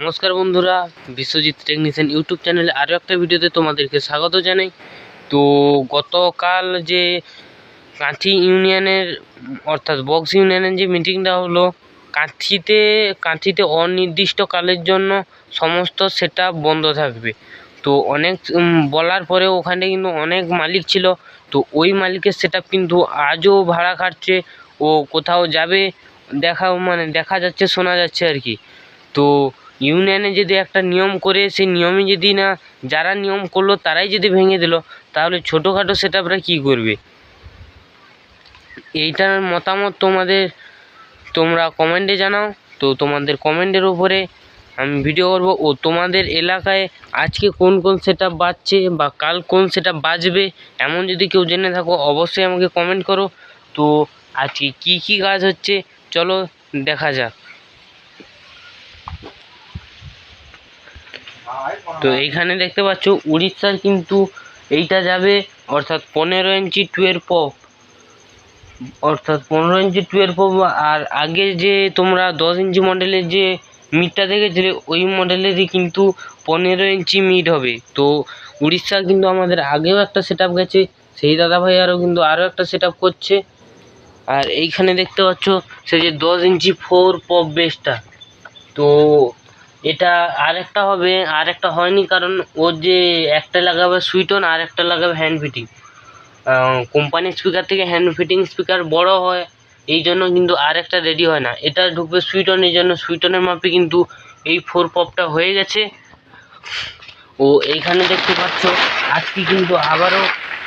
নমস্কার বন্ধুরা, Biswajit technician YouTube চ্যানেলে আরও একটা ভিডিওতে তোমাদেরকে স্বাগত জানাই। তো গতকাল যে কাঁথি ইউনিয়নের, অর্থাৎ বক্স ইউনিয়নের যে মিটিংটা হলো, কাঁথিতে কাঁথিতে অনির্দিষ্টকালের জন্য সমস্ত সেট বন্ধ থাকবে। তো অনেক বলার পরেও ওখানে কিন্তু অনেক মালিক ছিল। তো ওই মালিকের সেট কিন্তু আজও ভাড়া খাটছে ও কোথাও যাবে দেখা মানে দেখা যাচ্ছে, শোনা যাচ্ছে আর কি। তো ইউনিয়নে যদি একটা নিয়ম করে, সেই নিয়মে যদি না যারা নিয়ম করল, তারাই যদি ভেঙে দিল, তাহলে ছোটোখাটো সেটআপরা কী করবে? এইটার মতামত তোমাদের, তোমরা কমেন্টে জানাও। তো তোমাদের কমেন্টের উপরে আমি ভিডিও করব। ও তোমাদের এলাকায় আজকে কোন কোন সেট আপ বাজছে বা কাল কোন সেট আপ বাজবে, এমন যদি কেউ জেনে থাকো, অবশ্যই আমাকে কমেন্ট করো। তো আজকে কী কী কাজ হচ্ছে, চলো দেখা যাক। তো এইখানে দেখতে পাচ্ছ উড়িষ্যার কিন্তু এইটা যাবে অর্থাৎ পনেরো ইঞ্চি টুয়েলভ পপ। অর্থাৎ পনেরো ইঞ্চি টুয়েলভ পপ আর আগে যে তোমরা দশ ইঞ্চি মডেলের যে মিটটা দেখেছিলে ওই মডেলেরই কিন্তু পনেরো ইঞ্চি মিট হবে। তো উড়িষ্যার কিন্তু আমাদের আগেও একটা সেট আপ গেছে সেই দাদা ভাই আরও কিন্তু আরও একটা সেট আপ করছে। আর এইখানে দেখতে পাচ্ছ সে যে দশ ইঞ্চি ফোর পপ বেসটা তো এটা আরেকটা হবে আর একটা হয়নি কারণ ওর যে একটা লাগাবে সুইটন আর একটা লাগাবে হ্যান্ড ফিটিং কোম্পানির স্পিকার থেকে হ্যান্ড ফিটিং স্পিকার বড় হয়, এই জন্য কিন্তু আর একটা রেডি হয় না। এটা ঢুকবে সুইটন এই জন্য সুইটনের মাপে কিন্তু এই ফোর পপটা হয়ে গেছে। ও এইখানে দেখতে পাচ্ছ, আজকে কিন্তু আবারও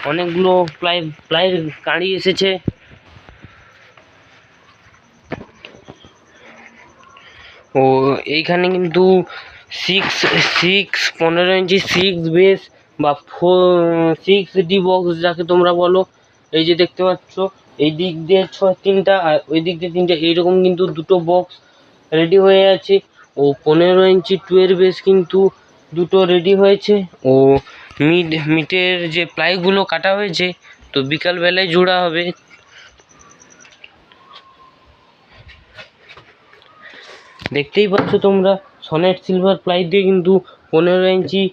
অনেকগুলো প্লাই প্লাই কাঁড়ি এসেছে। ও, এইখানে কিন্তু সিক্স সিক্স পনেরো ইঞ্চি সিক্স বেস বা ফোর সিক্স ডি বক্স যাকে তোমরা বলো, এই যে দেখতে পাচ্ছ, এই দিক দিয়ে ছ, তিনটা আর ওই দিক দিয়ে তিনটা, এইরকম কিন্তু দুটো বক্স রেডি হয়ে আছে। ও, পনেরো ইঞ্চি টুয়েলভ বেস কিন্তু দুটো রেডি হয়েছে। ও মিড মিটের যে প্লাইগুলো কাটা হয়েছে, তো বিকালবেলায় জোড়া হবে। দেখতেই পাচ্ছ তোমরা সনেট সিলভার প্লাই দিয়ে কিন্তু পনেরো ইঞ্চি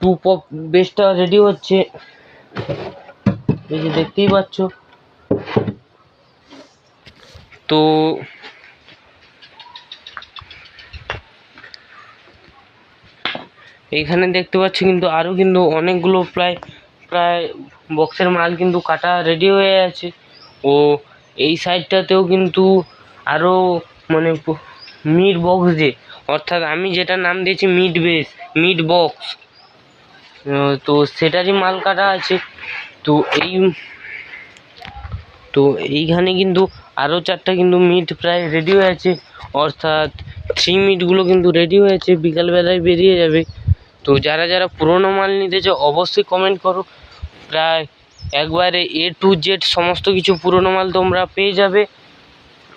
টু পপ বেসটা রেডি হচ্ছে দেখতেই পাচ্ছ। তো এইখানে দেখতে পাচ্ছি কিন্তু আরও কিন্তু অনেকগুলো প্রায় প্রায় বক্সের মাল কিন্তু কাটা রেডি হয়ে আছে। ও এই সাইডটাতেও কিন্তু আরও মানে মিড বক্স যে অর্থাৎ আমি যেটা নাম দিয়েছি মিড বেস মিড বক্স। তো সেটারই মাল কাটা আছে। তো এই, তো এইখানে কিন্তু আরও চারটা কিন্তু মিট প্রায় রেডি হয়ে আছে। অর্থাৎ থ্রি মিটগুলো কিন্তু রেডি হয়েছে বিকালবেলায় বেরিয়ে যাবে। তো যারা যারা পুরোনো মাল নিতে চাও, অবশ্যই কমেন্ট করো। প্রায় একবারে এ টু জেড সমস্ত কিছু পুরোনো মাল তোমরা পেয়ে যাবে।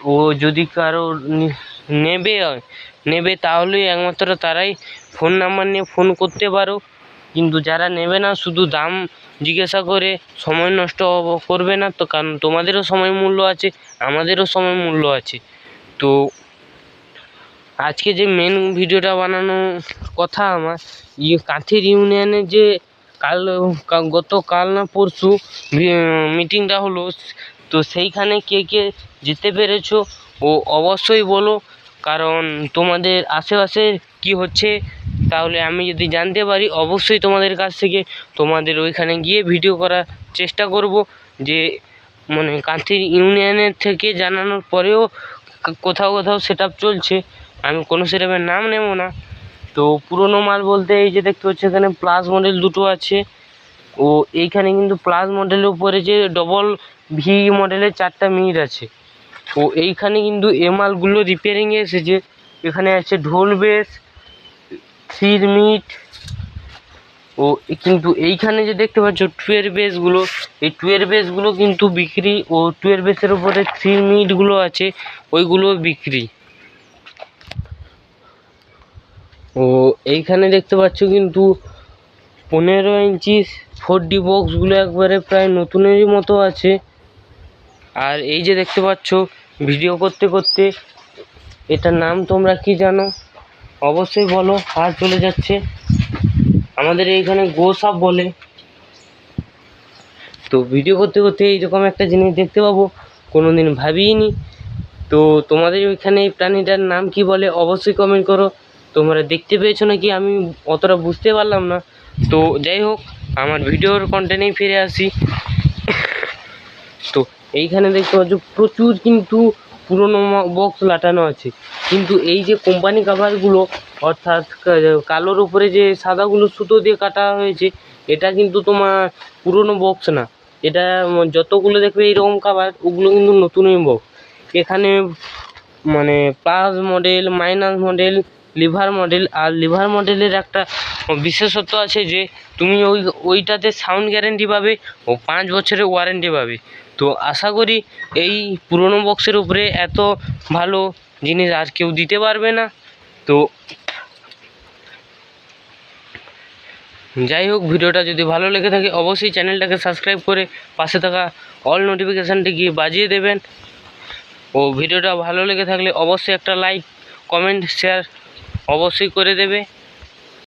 ও যদি কারও নি- নেবে নেবে তাহলেই একমাত্র তারাই ফোন নাম্বার নিয়ে ফোন করতে পারো কিন্তু যারা নেবে না, শুধু দাম জিজ্ঞাসা করে সময় নষ্ট করবে না তো, কারণ তোমাদেরও সময় মূল্য আছে, আমাদেরও সময় মূল্য আছে। তো আজকে যে মেন ভিডিওটা বানানো কথা আমার ইয়ে কাঁথির ইউনিয়নে যে কাল কা- গত কাল না পরশু মিটিংটা হলো তো সেইখানে কে কে যেতে পেরেছ? ও অবশ্যই বলো, কারণ তোমাদের আশেপাশে কি হচ্ছে, তাহলে আমি যদি জানতে পারি, অবশ্যই তোমাদের কাছ থেকে তোমাদের ওইখানে গিয়ে ভিডিও করার চেষ্টা করব, যে মানে কাঁথির ইউনিয়নের থেকে জানানোর পরেও কোথাও কোথাও সেট চলছে। আমি কোনো সেটআপের নাম নেব না। তো পুরোনো মাল বলতে এই যে দেখতে পাচ্ছ, এখানে প্লাস মডেল দুটো আছে। ও এইখানে কিন্তু প্লাস মডেলের উপরে যে ডবল ভি মডেলের চারটা মিনিট আছে। ও এইখানে কিন্তু এ মালগুলো রিপেয়ারিংয়ে এসেছে। এখানে আছে ঢোল বেস থ্রির মিট, ও কিন্তু এইখানে যে দেখতে পাচ্ছ টুয়ের বেসগুলো এই টুয়ের বেসগুলো কিন্তু বিক্রি, ও টুয়ের বেসের উপরে থ্রি মিটগুলো আছে ওইগুলো বিক্রি। ও এইখানে দেখতে পাচ্ছ কিন্তু পনেরো ইঞ্চি ফোর ডি বক্সগুলো একবারে প্রায় নতুনেরই মতো আছে। আর এই যে দেখতে পাচ্ছ, ভিডিও করতে করতে, এটার নাম তোমরা কি জানো? অবশ্যই বলো কাজ চলে যাচ্ছে। আমাদের এইখানে গোসাপ বলে। তো ভিডিও করতে করতে এইরকম একটা জিনিস দেখতে পাবো কোনো দিন ভাবিনি তো তোমাদের ওইখানে এই প্রাণীটার নাম কি বলে, অবশ্যই কমেন্ট করো। তোমরা দেখতে পেয়েছ নাকি, আমি অতটা বুঝতে পারলাম না। তো যাই হোক, আমার ভিডিওর কন্টেন্টেই ফিরে আসি। তো এইখানে দেখতে পাচ্ছ প্রচুর কিন্তু পুরোনো বক্স লাটানো আছে। কিন্তু এই যে কোম্পানি কাভারগুলো অর্থাৎ কালোর উপরে যে সাদাগুলো সুতো দিয়ে কাটা হয়েছে, এটা কিন্তু তোমার পুরোনো বক্স না। এটা যতগুলো দেখবে এইরকম কাভার ওগুলো কিন্তু নতুনই বক্স এখানে মানে plus model minus model lever model আর লিভার মডেলের একটা বিশেষত্ব আছে যে, তুমি ওই, ওইটাতে সাউন্ড গ্যারেন্টি পাবে ও পাঁচ বছরের ওয়ারেন্টি পাবে। তো আশা করি এই পুরোনো বক্সের উপরে এত ভালো জিনিস আর কেউ দিতে পারবে না। তো যাই হোক, ভিডিওটা যদি ভালো লেগে থাকে, অবশ্যই চ্যানেলটাকে সাবস্ক্রাইব করে পাশে থাকা অল নোটিফিকেশানটি গিয়ে বাজিয়ে দেবেন। ও ভিডিওটা ভালো লেগে থাকলে অবশ্যই একটা লাইক কমেন্ট শেয়ার অবশ্যই করে দেবে।